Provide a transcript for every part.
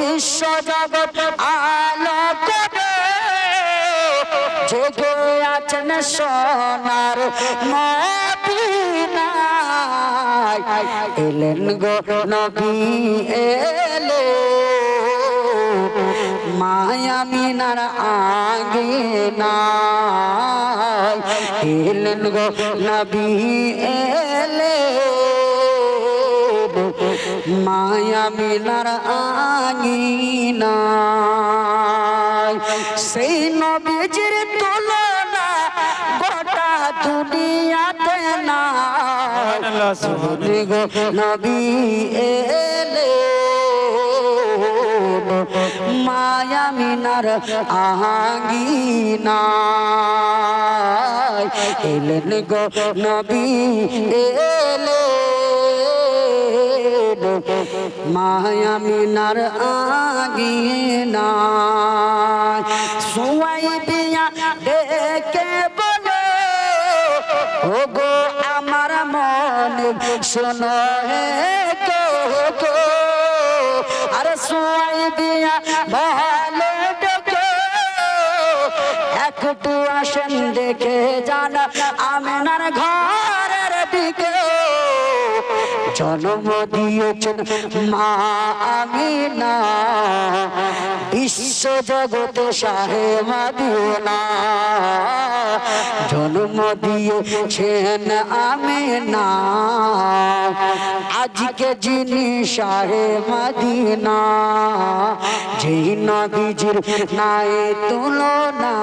বিশ্ব জগৎ আলোক জেগে আছেন সোনার মদিনায়। এলেন গো নবী এলে। মায়া মিনার আগে নাই। এলেন গো নবী এলে। মায়া মিনার আঙিনায় সেই নবীজির তুলনা গোটা দুনিয়াতে না গো নবী এলে। মায়া মিনার আঙিনায় এলেন গো নবী এলে। মায়া মিনার আগিনা সুয়াই বিয়া ডেকে বলে গো আমার মন শোনো হে গো আরে সুয়াই বিয়া ভালো একটু আসেন দেখে যান আমেনার ঘরের দিকে। জন্ম দিয়েছেন। মা, আমি না। বিশ্ব জগতে সাহে মাদিনা। জন্ম দিয়েছেন, আমি না। আজকে যিনি সাহে মাদিনা, যেই নদীজির নাই তুলনা,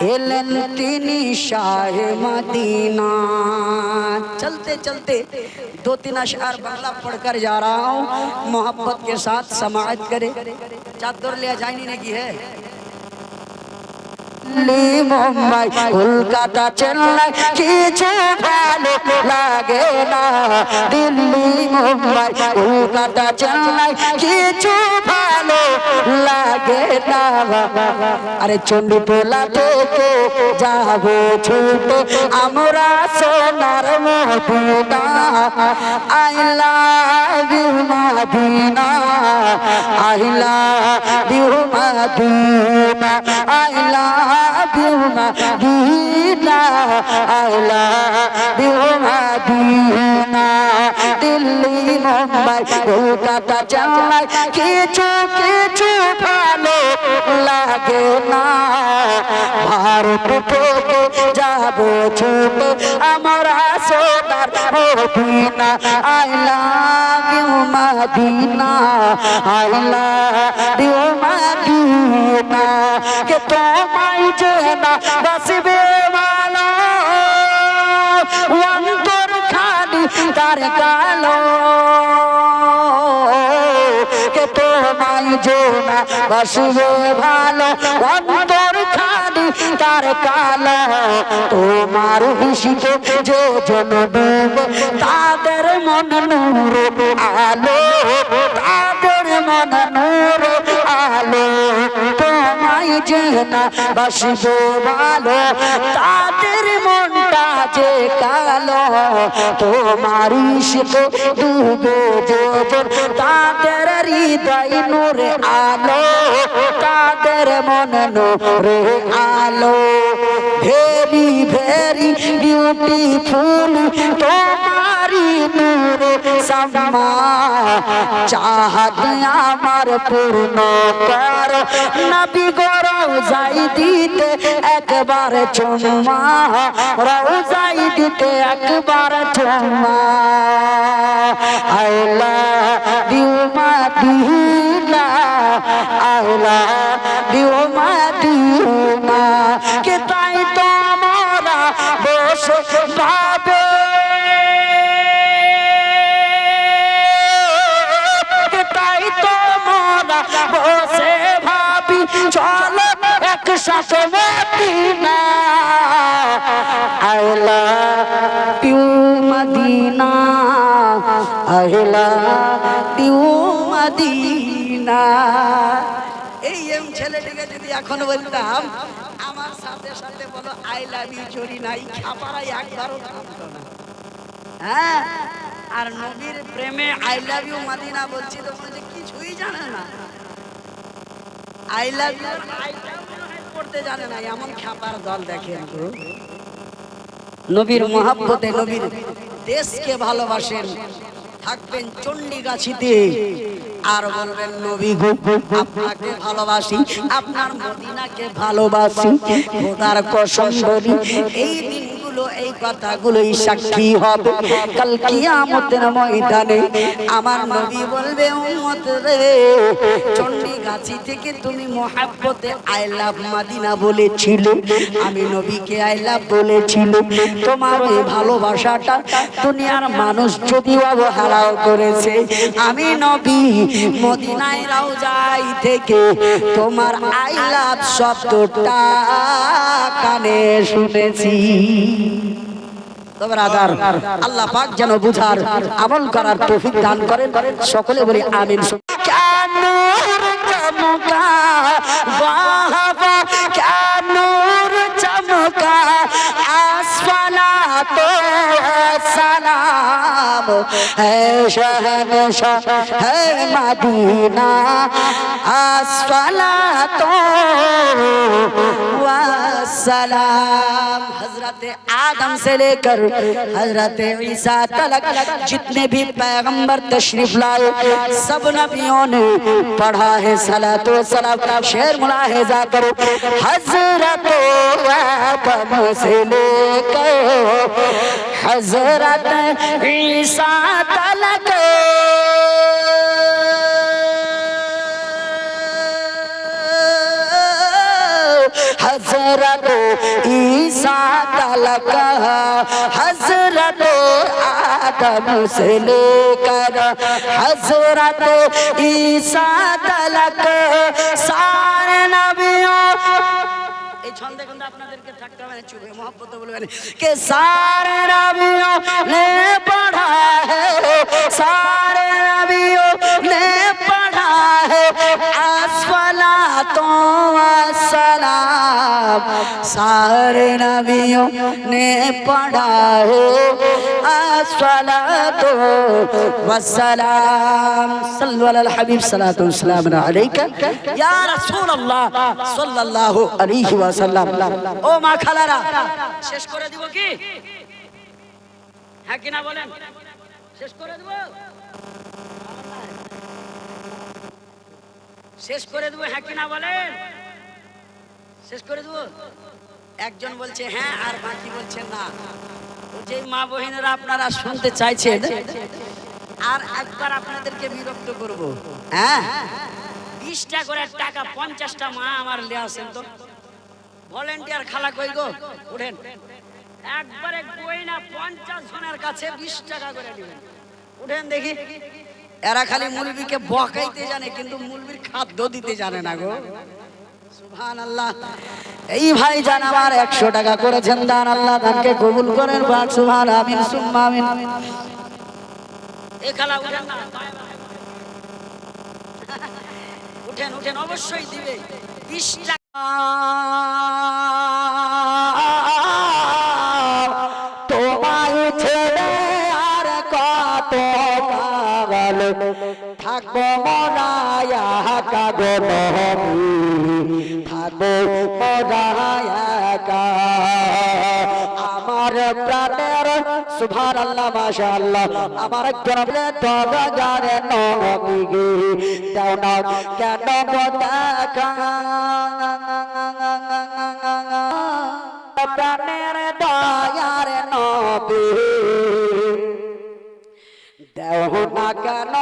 এলেন তিনি শাহে মদিনা। চলতে চলতে। دو تین اشعار بنگلہ پڑھ کر جا رہا ہوں۔ محبت کے ساتھ سماعت کرے۔ چادر لیا جائنی نے کی ہے۔ لی ممبئی کلکتہ چنئی কিছু ভালো লাগে না দিল্লি আরে চণ্ডীটোলা থেকে যাব ছুটে। আমরা সোনার দিল্লি মুম্বাই কলকাতা চেন্নাই কিছু কিছু লাগে না। ভারত থেকে যাব ছোট আমরা সোনার Medina. I love you Medina, I love you Medina. কে তোমায় যে না বাসবে মালা। অন্তর খালি তার কালো। তোমায় যে না বাসবে ভালো, অন্তর খালি তার কালো। তোমার খুশিতে যে জন ডুবে, তাদের মন নূর আলো, তাদের মন নূর আলো। তোমায় যে না বাসব ভালো তাদের মনটা যে কালো, তোমার ইশক ডুবে যোজন তাদের হৃদয় নূরে আলো, তাদের মন নূরে আলো। ভেরি ভেরি বিউটিফুল তোমারি নূরে সামা চাহাত আমার পূর্ণ কর নবী গরও যাই দিতে একবার চুম্মা রও যাই দিতে একবার চুম্মা আইলা দিউ মাদিনা আইলা দিউ মাদিনা কে তাই মদিনা। আইলা পিউ মদিনা। পিউ মদিনা। ছেলেটিকে যদি এখন বলতাম, আমার সাথে সাথে বলো, আই লাভ ইউ নাই খাপারাই একবারও হ্যাঁ? আর নবীর প্রেমে আই লাভ ইউ, মাদিনা বলছি তো মনে হচ্ছে কিছুই জানে না। আই লাভ ইউ পড়তে জানে না এমন খ্যাপার দল দেখেন। নবীর মহাব্বতে নবীর দেশকে ভালোবাসেন থাকবেন চণ্ডীগাছিতে। আর বলবেন নবী গো আপনাকে ভালোবাসি আপনার মদিনাকে ভালোবাসি খোদার কসম বলি এই এই কথাগুলোই সাক্ষী হবে কাল আমার বলবে থেকে তুমি আই লাভ বলেছিলে। আমি নবীকে আই লাভ বলেছিলে। তোমার ওই ভালোবাসাটা দুনিয়ার মানুষ যদি অবহেলাও করেছে। আমি নবী মদিনায় রাও যাই থেকে তোমার আই লাভ শব্দটা কানে শুনেছি। আল্লাহ পাক যেন বুঝার আমল করার তৌফিক দান করেন। সকলে বলি আমিন। কেন ہے شہر شہر ہے مدینہ سلام حضرت آدم سے لے کر حضرت عیسیٰ تلک جتنے بھی پیغمبر تشریف لائے، سب نبیوں نے پڑھا ہے صلاة و سلام شیر ملاحظہ کرو۔ حضرت آدم سے لے کر حضرت عیسیٰ आदम से लेकर हजरत ईसा तलक हजरत ईसा तलक हजरत आदम से लेकर हजरत ईसा तलक सारे नबियों এই ছন্দে কিন্তু میں نے چوہے محبت بلوے نے کہ سارے نبیوں نے پڑھا ہے، سارے نبیوں نے پڑھا ہے اسفلا تو सारे नबियों ने पढ़ा है असफला तो वसलाम सल्लल्लाहु अलैहि हबीब सलातु वसलाम अलैका या রাসূল আল্লাহ সাল্লাল্লাহু আলাইহি ওয়াসাল্লাম ও মা খালারা শেষ করে দিব কি হ্যাঁ কি না বলেন শেষ করে দেব শেষ করে দেব হ্যাঁ কি না বলেন শেষ করে দেব? একজন বলছে হ্যাঁ আর বাকি বলছে না। যে মা বহিনেরা আপনারা শুনতে চাইছেন, আর একবার আপনাদেরকে বিরক্ত করব। হ্যাঁ? বিশটা করে টাকা, পঞ্চাশটা মা আমার লে আসেন তো। ভলেন্টিয়ার খালা কই গো? উঠেন একবারে কই না, পঞ্চাশ জনের কাছে বিশ টাকা করে দিবেন। উঠেন দেখি। এরা খালি মুলবিকে বকাইতে জানে, কিন্তু মুলবির খাদ্য দিতে জানে না গো। এই ভাই জান আমার একশো টাকা করেছেন, দান আল্লাহ কবুল করেন সুবহান, আমিন অবশ্যই দিবে। তোমায় ছেড়ে আর কত থাকব মরায়া আমার প্রাণের সুভান আল্লাহ মাশা আল্লাহ আমার গ্রামে তবা কেন দেখা না কেন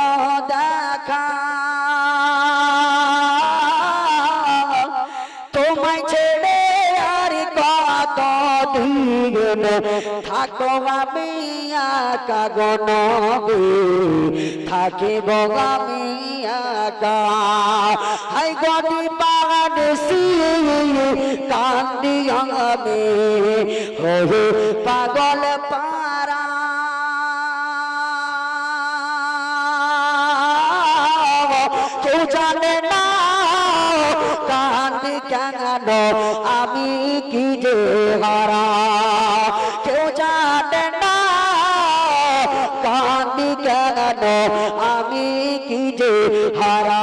থাকো আমি একা গনবি থাকিব আমি একা। হাই কান্দি আমি। হয়ে পাগল পারা কেউ জানে কান্দি কেন? আমি কি যে হারা? কেন আমি কি যে হারা?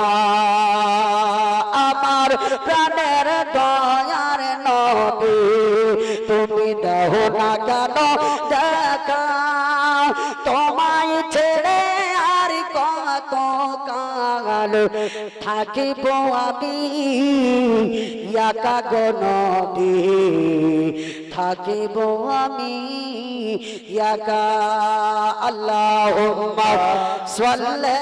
আমার প্রাণের দয়ার নবী তুমি দেহ না কেন দেখা? তোমায় ছেড়ে আর কত কাল থাকিব আমি? একা গনবী থাকিব আমি। ইয়াকা আল্লাহ সাল্লা